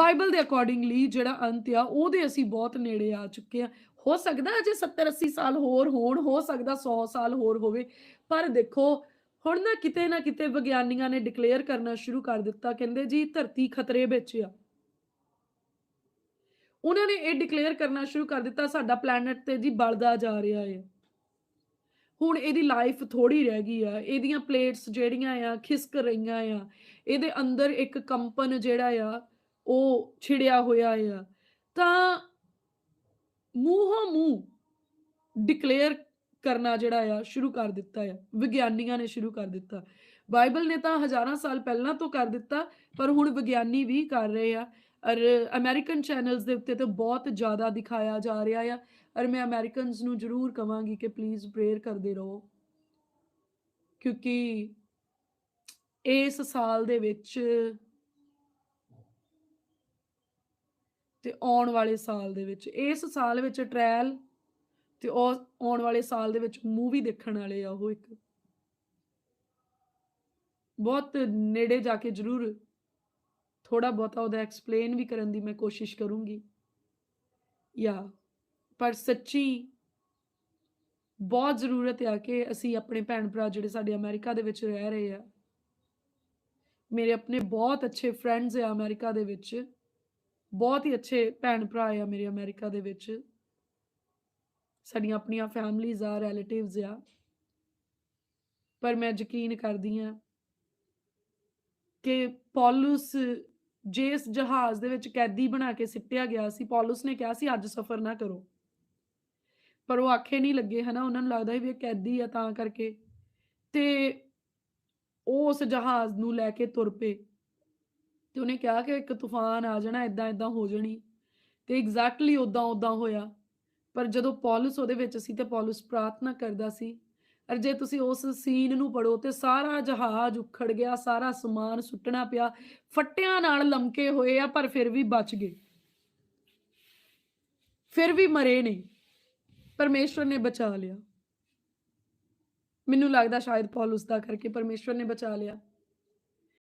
Bible ਦੇ accordingly ਜਿਹੜਾ ਅੰਤ ਆ, ਉਹਦੇ ਅਸੀਂ ਬਹੁਤ ਨੇੜੇ ਆ ਚੁੱਕੇ ਆ। ਹੋ ਸਕਦਾ ਅਜੇ 70 80 ਸਾਲ ਹੋਰ ਹੋਣ, ਹੋ ਸਕਦਾ 100 ਸਾਲ ਹੋਰ ਹੋਵੇ, ਪਰ ਦੇਖੋ, ਹੁਣ ਨਾ ਕਿਤੇ ਨਾ ਕਿਤੇ ਵਿਗਿਆਨੀਆਂ ਨੇ ਡਿਕਲੇਅਰ ਕਰਨਾ ਸ਼ੁਰੂ ਕਰ ਦਿੱਤਾ, ਕਹਿੰਦੇ ਜੀ ਧਰਤੀ ਖਤਰੇ ਵਿੱਚ ਆ। ਉਹਨਾਂ ਨੇ ਇਹ ਡਿਕਲੇਅਰ ਕਰਨਾ ਸ਼ੁਰੂ ਕਰ ਦਿੱਤਾ, ਸਾਡਾ ਪਲੈਨਟ ਤੇ ਜੀ ਬਲਦਾ ਜਾ ਰਿਹਾ ਹੈ ਹੁਣ ਇਹਦੀ ਲਾਈਫ ਥੋੜੀ ਰਹਿ ਗਈ ਆ, ਇਹਦੀਆਂ ਪਲੇਟਸ ਜਿਹੜੀਆਂ ਆ, ਖਿਸਕ ਰਹੀਆਂ ਆ, ਇਹਦੇ ਅੰਦਰ ਇੱਕ ਕੰਪਨ ਜਿਹੜਾ ਆ ਉਹ ਛਿੜਿਆ ਹੋਇਆ ਆ। ਤਾਂ ਮੂੰਹੋਂ ਮੂੰਹ ਡਿਕਲੇਅਰ ਕਰਨਾ ਜਿਹੜਾ ਆ, ਸ਼ੁਰੂ ਕਰ ਦਿੱਤਾ ਆ। ਵਿਗਿਆਨੀਆਂ ਨੇ ਸ਼ੁਰੂ ਕਰ ਦਿੱਤਾ। ਬਾਈਬਲ ਨੇ ਤਾਂ ਹਜ਼ਾਰਾਂ ਸਾਲ ਪਹਿਲਾਂ ਤੋਂ ਕਰ ਦਿੱਤਾ, ਪਰ ਹੁਣ ਵਿਗਿਆਨੀ ਵੀ ਕਰ ਰਹੇ ਆ। ਔਰ ਅਮਰੀਕਨ ਚੈਨਲਸ ਦੇ ਉੱਤੇ ਤਾਂ ਬਹੁਤ ਜ਼ਿਆਦਾ ਦਿਖਾਇਆ ਜਾ ਰਿਹਾ ਆ। ਔਰ ਮੈਂ ਅਮਰੀਕਨਸ ਨੂੰ ਜ਼ਰੂਰ ਕਵਾਂਗੀ ਕਿ ਪਲੀਜ਼ ਪ੍ਰੇਅਰ ਕਰਦੇ ਰਹੋ। ਕਿਉਂਕਿ ਇਸ ਸਾਲ ਦੇ ਵਿੱਚ ਤੇ ਆਉਣ ਵਾਲੇ ਸਾਲ ਦੇ ਵਿੱਚ, ਇਸ ਸਾਲ ਵਿੱਚ ਟ੍ਰਾਇਲ ਤੇ ਉਹ ਆਉਣ ਵਾਲੇ ਸਾਲ ਦੇ ਵਿੱਚ ਮੂਵੀ ਦੇਖਣ ਵਾਲੇ ਆ ਉਹ ਇੱਕ। ਬਹੁਤ ਨੇੜੇ ਜਾ ਕੇ ਜ਼ਰੂਰ ਥੋੜਾ ਬਹੁਤਾ ਉਹਦਾ ਐਕਸਪਲੇਨ ਵੀ ਕਰਨ ਦੀ ਮੈਂ ਕੋਸ਼ਿਸ਼ ਕਰੂੰਗੀ। ਯਾ, ਪਰ ਸੱਚੀ ਬਹੁਤ ਜ਼ਰੂਰਤ ਆ ਕਿ ਅਸੀਂ ਆਪਣੇ ਭੈਣ ਭਰਾ ਜਿਹੜੇ ਸਾਡੇ ਅਮਰੀਕਾ ਦੇ ਵਿੱਚ ਰਹਿ ਰਹੇ ਆ, ਮੇਰੇ ਆਪਣੇ ਬਹੁਤ ਅੱਛੇ ਫਰੈਂਡਸ ਆ ਅਮਰੀਕਾ ਦੇ ਵਿੱਚ ਬਹੁਤ ਹੀ ਅੱਛੇ ਭੈਣ ਭਰਾ ਆ ਮੇਰੇ ਅਮਰੀਕਾ ਦੇ ਵਿੱਚ। ਸਾਡੀਆਂ ਆਪਣੀਆਂ ਫੈਮਲੀਜ਼ ਆ ਰਿਲੇਟਿਵਸ ਆ। ਪਰ ਮੈਂ ਯਕੀਨ ਕਰਦੀ ਆ ਕਿ ਪੌਲਸ ਜਿਸ ਜਹਾਜ਼ ਦੇ ਵਿੱਚ ਕੈਦੀ ਬਣਾ ਕੇ ਸਿੱਟਿਆ ਗਿਆ ਸੀ, ਪੌਲਸ ਨੇ ਕਿਹਾ ਸੀ, ਅੱਜ ਸਫ਼ਰ ਨਾ ਕਰੋ। ਪਰ ਉਹ ਆਖੇ ਨਹੀਂ ਲੱਗੇ, ਹਨਾ? ਉਹਨਾਂ ਨੂੰ ਲੱਗਦਾ ਸੀ ਵੀ ਇਹ ਕੈਦੀ ਆ ਤਾਂ ਕਰਕੇ। ਤੇ ਉਹ ਉਸ ਜਹਾਜ਼ ਨੂੰ ਲੈ ਕੇ ਤੁਰ ਪਏ। ਤੇ ਉਹਨੇ ਕਿਹਾ ਕਿ ਇੱਕ ਤੂਫਾਨ ਆ ਜਾਣਾ ਇਦਾਂ ਇਦਾਂ ਹੋ ਜਾਣੀ। ਤੇ ਐਗਜ਼ੈਕਟਲੀ ਉਦਾਂ ਉਦਾਂ ਹੋਇਆ। ਪਰ ਜਦੋਂ ਪੌਲਸ ਉਹਦੇ ਵਿੱਚ ਸੀ ਤੇ ਪੌਲਸ ਪ੍ਰਾਰਥਨਾ ਕਰਦਾ ਸੀ, ਅਰ ਜੇ ਤੁਸੀਂ ਉਸ ਸੀਨ ਨੂੰ ਪੜੋ ਤੇ ਸਾਰਾ ਜਹਾਜ਼ ਉਖੜ ਗਿਆ, ਸਾਰਾ ਸਮਾਨ ਸੁੱਟਣਾ ਪਿਆ, ਫੱਟਿਆਂ ਨਾਲ ਲਮਕੇ ਹੋਏ ਆ, ਪਰ ਫਿਰ ਵੀ ਬਚ ਗਏ। ਫਿਰ ਵੀ ਮਰੇ ਨਹੀਂ ਪਰਮੇਸ਼ਵਰ ਨੇ ਬਚਾ ਲਿਆ। ਮੈਨੂੰ ਲੱਗਦਾ ਸ਼ਾਇਦ ਪੌਲਸ ਦਾ ਕਰਕੇ ਪਰਮੇਸ਼ਵਰ ਨੇ ਬਚਾ ਲਿਆ।